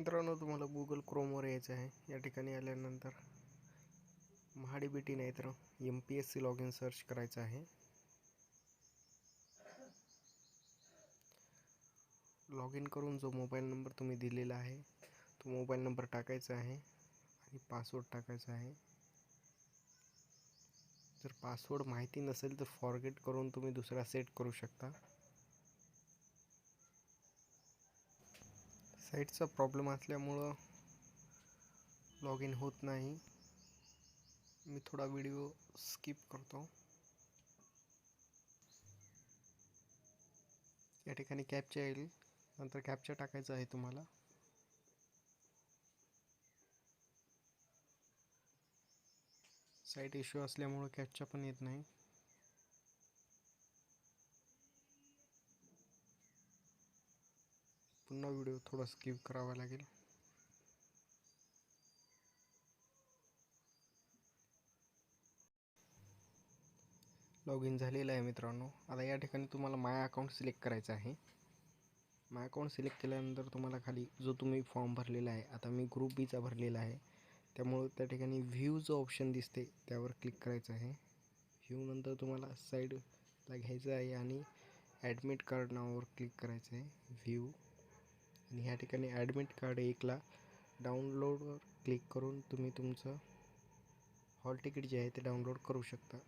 मित्रांनो तुम्हाला गुगल क्रोमवर यायचं आहे. या ठिकाणी आल्यानंतर महाडी बी नाही तर M P S C log in search करायचं आहे. लॉग इन करून जो मोबाईल नंबर तुम्ही दिलेला आहे तो मोबाईल नंबर टाकायचा आहे आणि पासवर्ड टाकायचा आहे. जर पासवर्ड माहिती नसेल तर फॉरगेट करून तुम्ही दुसरा सेट करू शकता. साईटचा प्रॉब्लेम असल्यामुळं लॉग इन होत नाही. मी थोडा व्हिडिओ स्किप करतो. या ठिकाणी कॅपचा येईल. नंतर कॅपचा टाकायचा आहे तुम्हाला. साईट इश्यू असल्यामुळं कॅपचा पण येत नाही. पुन्हा व्हिडिओ थोडा स्किप करावा लागेल. लॉग इन झालेलं आहे मित्रांनो. आता या ठिकाणी तुम्हाला माय अकाउंट सिलेक्ट करायचं आहे. माय अकाउंट सिलेक्ट केल्यानंतर तुम्हाला खाली जो तुम्ही फॉर्म भरलेला आहे आता मी ग्रुप बीचा भरलेला आहे. त्यामुळं त्या ठिकाणी व्ह्यू जो ऑप्शन दिसते त्यावर क्लिक करायचं आहे. व्ह्यू नंतर तुम्हाला साईडला घ्यायचं आहे आणि ॲडमिट कार्ड नावावर क्लिक करायचं आहे. व्ह्यू आणि ह्या ठिकाणी ॲडमिट कार्ड एकला. डाउनलोडवर क्लिक करून तुम्ही तुमचं हॉल तिकीट जे आहे ते डाउनलोड करू शकता.